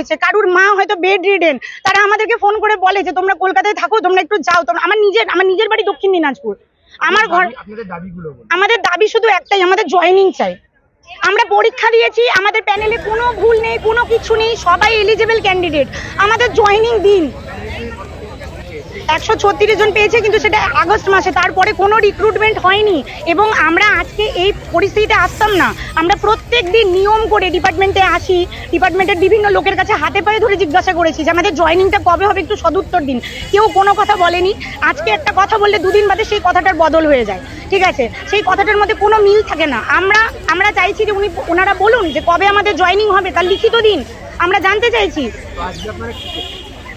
হয়েছে কারুর মা হয়তো বেড রিডেন তারা আমাদেরকে ফোন করে বলে যে তোমরা কলকাতায় থাকো তোমরা একটু যাও। তোমরা আমার নিজের আমার নিজের বাড়ি দক্ষিণ দিনাজপুর। আমার ঘর আমাদের দাবি শুধু একটাই আমাদের জয়নিং চাই। আমরা পরীক্ষা দিয়েছি আমাদের প্যানেলে কোনো ভুল নেই কোনো কিছু নেই সবাই এলিজেবল ক্যান্ডিডেট আমাদের জয়নিং দিন। একশো ছত্রিশ জন পেয়েছে, কিন্তু সেটা আগস্ট মাসে। তারপরে কোনো রিক্রুটমেন্ট হয়নি এবং আমরা আজকে এই পরিস্থিতিতে আসতাম না। আমরা প্রত্যেক দিন নিয়ম করে ডিপার্টমেন্টে আসি ডিপার্টমেন্টের বিভিন্ন লোকের কাছে হাতে পায়ে ধরে জিজ্ঞাসা করেছি যে, আমাদের জয়েনিংটা কবে হবে? একটু সদুত্তর দিন। কেউ কোনো কথা বলেনি। আজকে একটা কথা বললে দুদিন বাদে সেই কথাটার বদল হয়ে যায়। ঠিক আছে? সেই কথাটার মধ্যে কোনো মিল থাকে না। আমরা আমরা চাইছি যে উনি, ওনারা বলুন যে, কবে আমাদের জয়েনিং হবে? তার লিখিত দিন। আমরা জানতে চাইছি।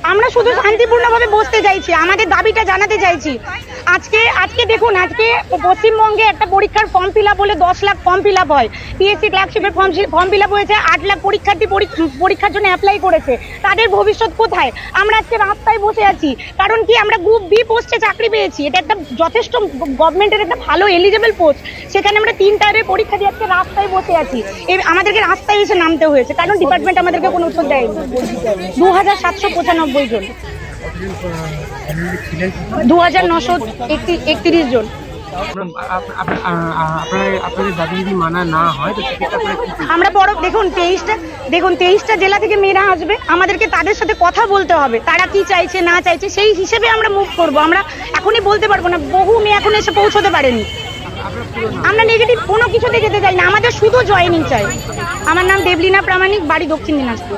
আমরা শুধু শান্তিপূর্ণভাবে বসতে চাইছি, আমাদের দাবিটা জানাতে চাইছি। আজকে আজকে দেখুন, আজকে পশ্চিমবঙ্গে একটা পরীক্ষার ফর্ম ফিল আপ হলে দশ লাখ ফর্ম ফিল আপ হয়। পিএসসি ক্লার্কশিপের ফর্ম ফর্ম ফিল আপ হয়েছে, আট লাখ পরীক্ষার্থী পরীক- পরীক্ষার জন্য অ্যাপ্লাই করেছে। তাদের ভবিষ্যৎ কোথায়? আমরা আজকে রাস্তায় বসে আছি। কারণ কি, আমরা গ্রুপ বি পোস্টে চাকরি পেয়েছি। এটা একটা যথেষ্ট গভর্নমেন্টের একটা ভালো এলিজেবল পোস্ট সেখানে আমরা তিন টায়ারের পরীক্ষা দিয়ে আজকে রাস্তায় বসে আছি। আমাদেরকে রাস্তায় এসে নামতে হয়েছে। কারণ ডিপার্টমেন্ট আমাদেরকে কোনো উত্তর দেয়নি। দু হাজার সাতশো পঁচানব্বই জন। ক্যান্ডিডেট ছিলেন দু হাজার নশো একত্রিশ জন? আমরা বড় দেখুন তেইশটা দেখুন তেইশটা জেলা থেকে মেয়েরা আসবে আমাদেরকে তাদের সাথে কথা বলতে হবে তারা কি চাইছে না চাইছে সেই হিসেবে আমরা মুভ করব। আমরা এখনই বলতে পারব না বহু মেয়ে এখন এসে পৌঁছতে পারেনি। আমরা নেগেটিভ কোনো কিছুতে যেতে চাই না আমাদের শুধু জয়েনিং চাই। আমার নাম দেবলীনা প্রামাণিক বাড়ি দক্ষিণ দিনাজপুর।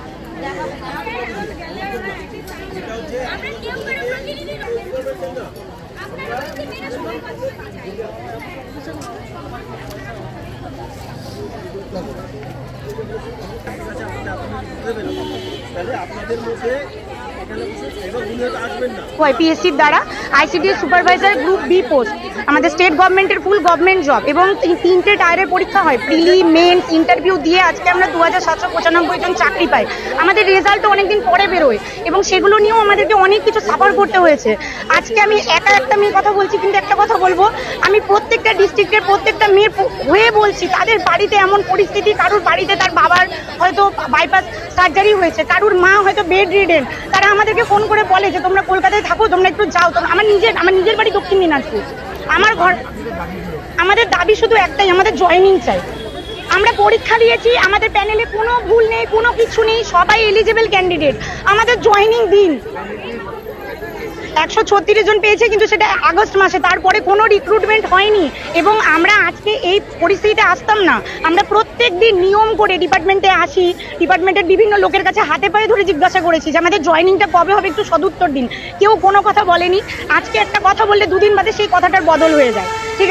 ওয়াইপিএসসির দ্বারা ICDS supervisor group B post. আমাদের স্টেট গভর্নমেন্টের ফুল গভর্নমেন্ট জব এবং তিন- তিনটে টায়ারের পরীক্ষা হয়। প্রিলি মেন্স ইন্টারভিউ দিয়ে আজকে আমরা দু হাজার সাতশো পঁচানব্বই জন চাকরি পাই। আমাদের রেজাল্টও অনেকদিন পরে বেরোয় এবং সেগুলো নিয়েও আমাদেরকে অনেক কিছু সাফার করতে হয়েছে। আজকে আমি একা একটা মেয়ে কথা বলছি, কিন্তু একটা কথা বলব। আমি প্রত্যেকটা ডিস্ট্রিক্টের প্রত্যেকটা মেয়ের হয়ে বলছি, তাদের বাড়িতে এমন পরিস্থিতি, কারুর বাড়িতে তার বাবার হয়তো বাইপাস সার্জারি হয়েছে, কারুর মা হয়তো বেড রিডেন তারা আমাদেরকে ফোন করে বলে যে, তোমরা কলকাতায় থাকো, তোমরা একটু যাও। তোমরা আমার নিজের আমার নিজের বাড়ি দক্ষিণ দিনাজপুর। আমার ঘর আমাদের দাবি শুধু একটাই, আমাদের জয়নিং চাই। আমরা পরীক্ষা দিয়েছি, আমাদের প্যানেলে কোনো ভুল নেই, কোনো কিছু নেই, সবাই এলিজেবল ক্যান্ডিডেট আমাদের জয়নিং দিন। একশো ছত্রিশ জন পেয়েছে, কিন্তু সেটা আগস্ট মাসে। তারপরে কোনো রিক্রুটমেন্ট হয়নি। এবং আমরা আজকে এই পরিস্থিতিতে আসতাম না। আমরা প্রত্যেক দিন নিয়ম করে ডিপার্টমেন্টে আসি। ডিপার্টমেন্টের বিভিন্ন লোকের কাছে হাতে পায়ে ধরে জিজ্ঞাসা করেছি যে, আমাদের জয়নিংটা কবে হবে? একটু সদুত্তর দিন। কেউ কোনো কথা বলেনি। আজকে একটা কথা বললে দুদিন বাদে সেই কথাটার বদল হয়ে যায়। ঠিক আছে?